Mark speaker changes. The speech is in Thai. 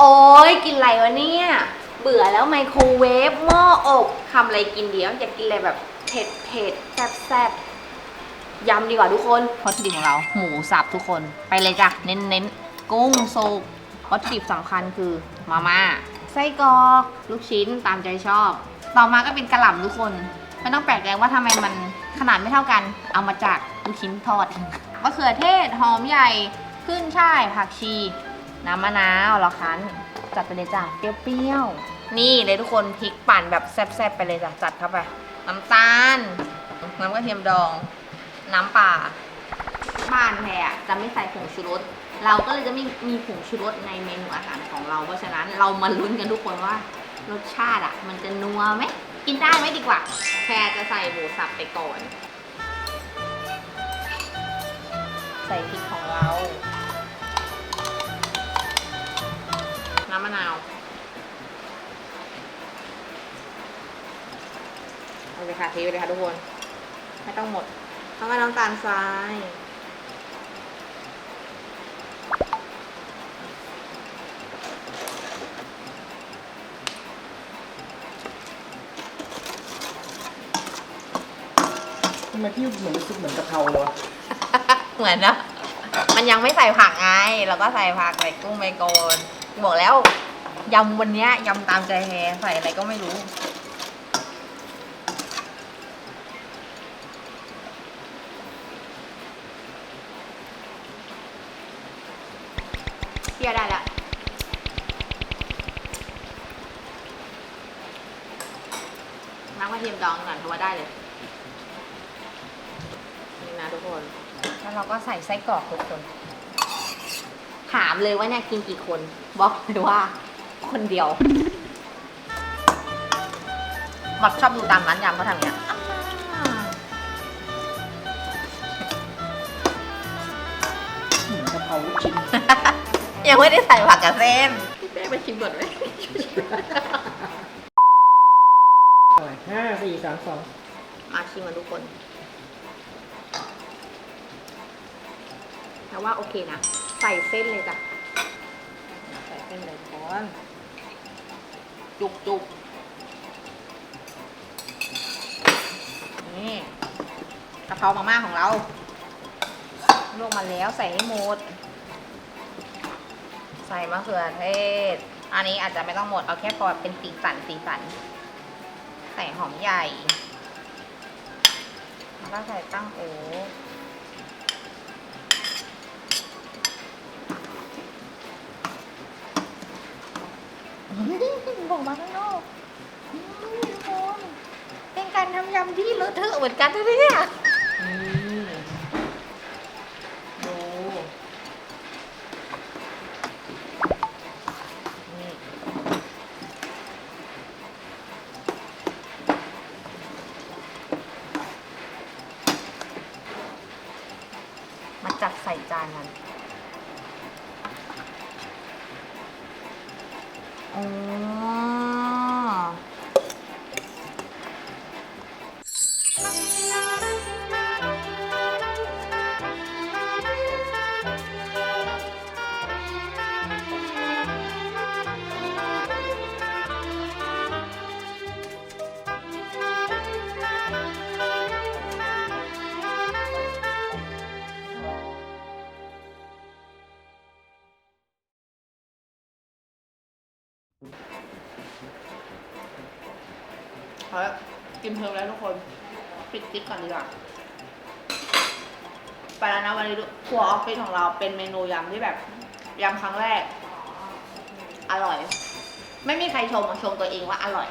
Speaker 1: โอ้ยกินอะไรวะเนี่ยเบื่อแล้วไมโครเวฟหม้ออบทำอะไรกินเดียวอยากกินอะไรแบบเผ็ดเผ็ดแซ่บแซ่บยำดีกว่าทุกคนวัตถุดิบของเราหมูสับทุกคนไปเลยจ้ะเน้นเน้นกุ้งสุกวัตถุดิบสำคัญคือมาม่าไส้กรอกลูกชิ้นตามใจชอบ ต่อมาก็เป็นกระหล่ำทุกคนไม่ต้องแปลกใจว่าทำไมมันขนาดไม่เท่ากัน เอามาจากลูกชิ้นทอดมะเขือเทศหอมใหญ่ขึ้นช่ายผักชี น้ำมะนาวเราคั้นจัดไปเลยจ้ะเปรี้ยวๆ นี่เลยทุกคนพริกปั่นแบบแซ่บๆไปเลยจ้ะจัดเข้าไป น้ำตาล น้ำกระเทียมดอง น้ำป่าบ้านแพรจะไม่ใส่ผงชูรส เราก็เลยจะไม่มีผงชูรสในเมนูอาหารของเรา เพราะฉะนั้นเรามาลุ้นกันทุกคนว่ารสชาติอะ มันจะนัวไหมกินได้ไหมดีกว่า แพรจะใส่หมูสับไปก่อน ใส่พริกของเราำมะนาว เอาเลยค่ะเทไปเลยค่ะทุกคน ไม่ต้องหมดแล้วก็น้ำตาลทราย
Speaker 2: ทำไมพี่เหมือนรู้สึกเหมือนกะเพราเลยวะ
Speaker 1: เหมือนนะมันยังไม่ใส่ผักไง เราก็ใส่ผักใส่กุ้งไปก่อน บอกแล้วยำวันนี้ยำตามใจแฮใส่อะไรก็ไม่รู้เพียได้แล้วน้ำกระเทียมดองก่อนเพราะว่าได้เลย นี่นะทุกคน แล้วเราก็ใส่ไส้กรอกทุกคน ถามเลยว่าเนี่ยกินกี่คนบอกเลยว่า คนเดียวหมดชอบดูตามร้านยำเขาทำอย่างเงี้ยอ่า
Speaker 2: เหมือนกะเพราลูกชิ้น
Speaker 1: ยังไม่ได้ใส่ผักกับเส้นพี่เป้ไปชิมก่อนไหม
Speaker 2: อะไรห้าสี่สามสอง
Speaker 1: มาชิมกันทุกคน แต่ว่าโอเคนะ ใส่เส้นเลยจ้ะ ใส่เส้นเลยก่อนจุกจุกนี่กะเพรามาม่าของเราลวกมาแล้วใส่ให้หมด ใส่มะเขือเทศ อันนี้อาจจะไม่ต้องหมด เอาแค่พอเป็นสีสันสีสัน ใส่หอมใหญ่ แล้วก็ใส่ตั้งโอ บอกมาข้างนอกทุกคนเป็นการทำยำที่เลอะเทอะเหมือนกันนะเนี่ย
Speaker 2: นี่ดู
Speaker 1: นี่มาจัดใส่จานกัน อ๋ พอาละกินเพลินแล้วทุกคน ปิดคลิปก่อนดีกว่าไปแล้วนะวันนี้ครัวออฟฟิศของเราเป็นเมนูยำที่แบบยำครั้งแรก อร่อย ไม่มีใครชมชมตัวเองว่าอร่อย